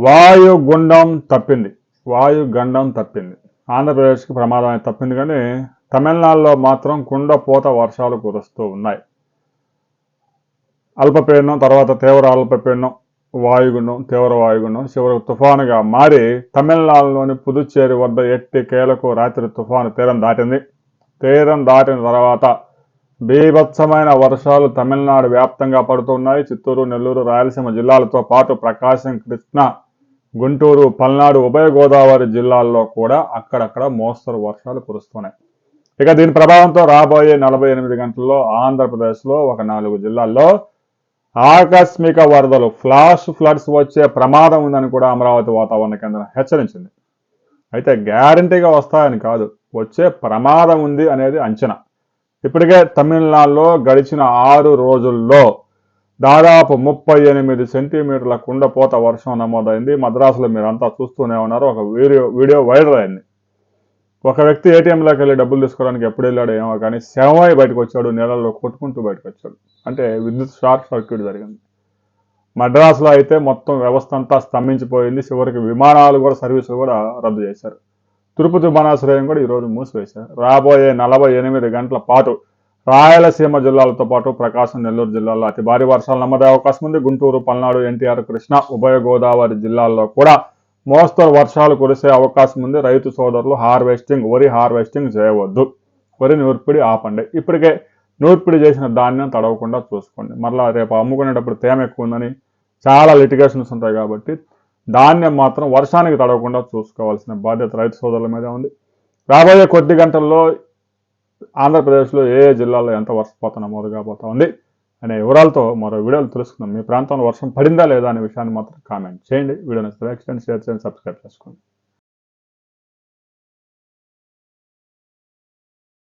వాయుగుండం తప్పింది. వాయుగండం తప్పింది. ఆంధ్రప్రదేశ్కి ప్రమాదం తప్పింది కానీ తమిళనాడులో మాత్రం కుండపోత వర్షాలు కురుస్తూ ఉన్నాయి. అల్పపీడనం తర్వాత తీవ్ర అల్పపీడనం వాయుగుండం తీవ్ర వాయుగుండం చివరికి తుఫానుగా మారి తమిళనాడులోని పుదుచ్చేరి వద్ద ఎట్టి కేలకు రాత్రి తుఫాను తీరం దాటింది. తీరం దాటిన తర్వాత బీభత్సమైన వర్షాలు తమిళనాడు వ్యాప్తంగా పడుతున్నాయి. చిత్తూరు నెల్లూరు రాయలసీమ జిల్లాలతో పాటు ప్రకాశం కృష్ణ గుంటూరు పల్నాడు ఉభయ గోదావరి జిల్లాల్లో కూడా అక్కడక్కడ మోస్తరు వర్షాలు కురుస్తున్నాయి. ఇక దీని ప్రభావంతో రాబోయే నలభై ఎనిమిది గంటల్లో ఆంధ్రప్రదేశ్లో ఒక నాలుగు జిల్లాల్లో ఆకస్మిక వరదలు ఫ్లాష్ ఫ్లడ్స్ వచ్చే ప్రమాదం ఉందని కూడా అమరావతి వాతావరణ కేంద్రం హెచ్చరించింది. అయితే గ్యారంటీగా వస్తాయని కాదు వచ్చే ప్రమాదం ఉంది అనేది అంచనా. ఇప్పటికే తమిళనాడులో గడిచిన ఆరు రోజుల్లో దాదాపు ముప్పై ఎనిమిది సెంటీమీటర్ల కుండపోత వర్షం నమోదైంది. మద్రాసులో మీరంతా చూస్తూనే ఉన్నారు. ఒక వీడియో వీడియో వైరల్ అయింది. ఒక వ్యక్తి ఏటీఎంలోకి వెళ్ళి డబ్బులు తీసుకోవడానికి ఎప్పుడు వెళ్ళాడు ఏమో కానీ శవమై బయటకు వచ్చాడు. నీళ్ళల్లో కొట్టుకుంటూ బయటకు వచ్చాడు. అంటే విద్యుత్ షార్ట్ సర్క్యూట్ జరిగింది. మద్రాసులో అయితే మొత్తం వ్యవస్థ అంతా స్తంభించిపోయింది. చివరికి విమానాలు కూడా సర్వీసులు కూడా రద్దు చేశారు. తిరుపతి విమానాశ్రయం కూడా ఈరోజు మూసివేశారు. రాబోయే నలభై ఎనిమిది గంటల పాటు రాయలసీమ జిల్లాలతో పాటు ప్రకాశం నెల్లూరు జిల్లాల్లో అతి భారీ వర్షాలు నమ్మదే అవకాశం ఉంది. గుంటూరు పల్నాడు ఎన్టీఆర్ కృష్ణ ఉభయ గోదావరి జిల్లాల్లో కూడా మోస్తరు వర్షాలు కురిసే అవకాశం ఉంది. రైతు సోదరులు హార్వెస్టింగ్ వరి హార్వెస్టింగ్ చేయవద్దు. వరి నూర్పిడి ఆపండి. ఇప్పటికే నూర్పిడి చేసిన ధాన్యం తడవకుండా చూసుకోండి. మరలా రేపు అమ్ముకునేటప్పుడు తేమ ఎక్కువ ఉందని చాలా లిటిగేషన్స్ ఉంటాయి కాబట్టి ధాన్యం మాత్రం వర్షానికి తడవకుండా చూసుకోవాల్సిన బాధ్యత రైతు సోదరుల మీద ఉంది. రాబోయే కొద్ది గంటల్లో ఆంధ్రప్రదేశ్లో ఏ ఏ జిల్లాలో ఎంత వర్షపాతం నమోదు కాబోతా ఉంది అనే వివరాలతో మరో వీడియోలు తెలుసుకుందాం. మీ ప్రాంతంలో వర్షం పడిందా లేదా అనే విషయాన్ని మాత్రం కామెంట్ చేయండి. వీడియోని లైక్ చేయండి షేర్ చేయండి సబ్స్క్రైబ్ చేసుకోండి.